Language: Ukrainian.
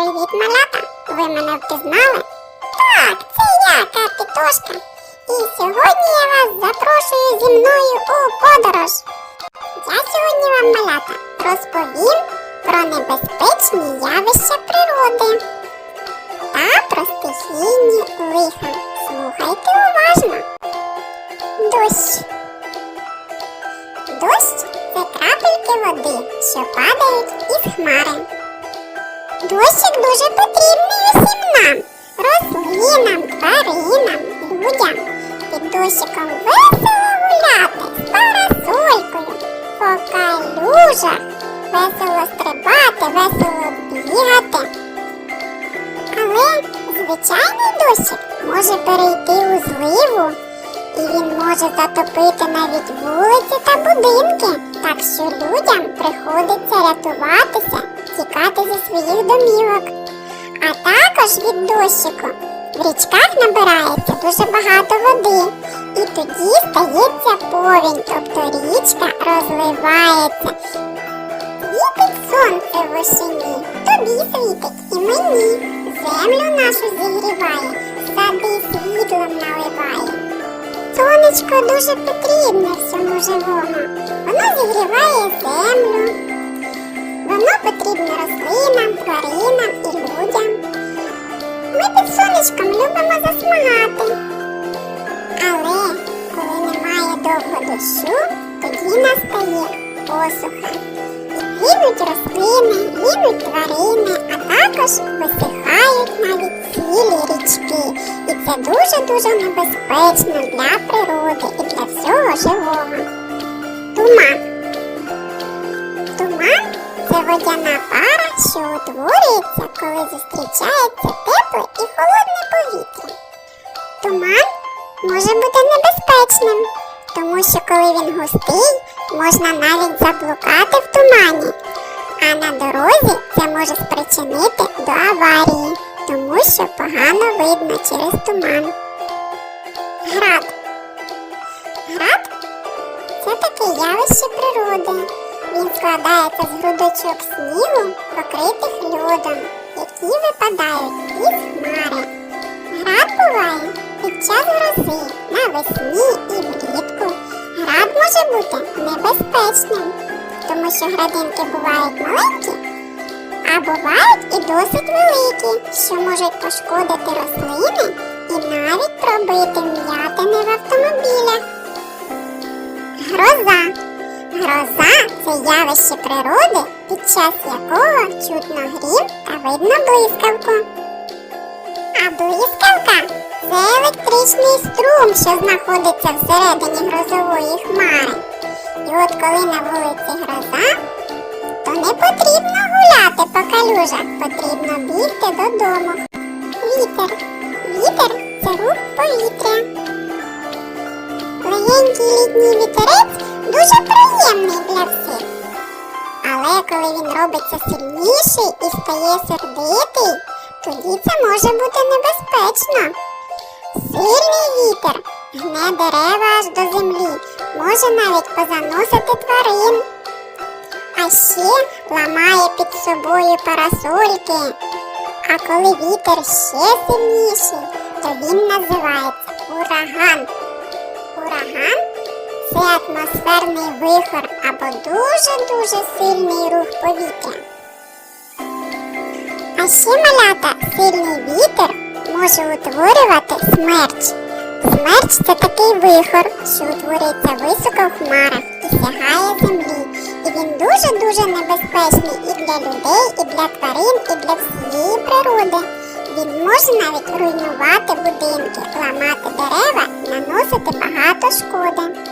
Привіт, малята! Ви мене впізнали? Так, це я, Капітошка. І сьогодні я вас запрошую зі мною у подорож. Я сьогодні вам, малята, розповім про небезпечні явища природи та про стихійні лиха. Слухайте уважно. Дощик дуже потрібний усім нам, рослинам, тваринам, людям. Під дощиком весело гуляти з парасолькою, по калюжах, весело стрибати, весело бігати. Але звичайний дощик може перейти у зливу, і він може затопити навіть вулиці та будинки, так що людям приходиться рятуватися, тікати зі своїх домівок. А також від дощику в річках набирається дуже багато води, і тоді стається повінь, тобто річка розливається. Світить сонце в осені, тобі світить і мені. Землю нашу зігріває, сади світлом наливає. Сонечко дуже потрібне всьому живому. Воно зігріває землю. Воно потрібне рослинам, тваринам і людям. Ми під сонечком любимо засмагати. Але коли немає довго дощу, тоді настає посуха. Гинуть рослини, гинуть тварини, а також висихають навіть цілі річки. І це дуже-дуже небезпечно для природи і для всього живого. Туман. Туман це водяна пара, що утворюється, коли зустрічається тепле і холодне повітря. Туман може бути небезпечним, тому що коли він густий, можна навіть заблукати в тумані. А на дорозі це може спричинити до аварії, тому що погано видно через туман. Град. Град це таке явище природи. Він складається з грудочок снігу, покритих льодом, які випадають із хмари. Град буває під час грози навесні і влітку. Град може бути небезпечним, тому що градинки бувають маленькі, а бувають і досить великі, що можуть пошкодити рослини і навіть пробити вм'ятини в автомобілях. Гроза. Гроза це явище природи, під час якого чутно грім та видно блискавку. А блискавка це електричний струм, що знаходиться всередині грозової хмари. І от коли на вулиці гроза, то не потрібно гуляти по калюжах, потрібно бігти додому. Вітер. Вітер це рух повітря. Легенький літній вітерець дуже приємний для всіх. Але коли він робиться сильніший і стає сердитий, тоді це може бути небезпечно. Сильний вітер гне дерева аж до землі, може навіть позаносити тварин. А ще ламає під собою парасольки. А коли вітер ще сильніший, то він називається ураган. Атмосферний вихор або дуже-дуже сильний рух повітря. А ще малята сильний вітер може утворювати смерч. Смерч це такий вихор, що утворюється високо в хмарах і сягає землі. І він дуже-дуже небезпечний і для людей, і для тварин, і для всієї природи. Він може навіть руйнувати будинки, ламати дерева, наносити багато шкоди.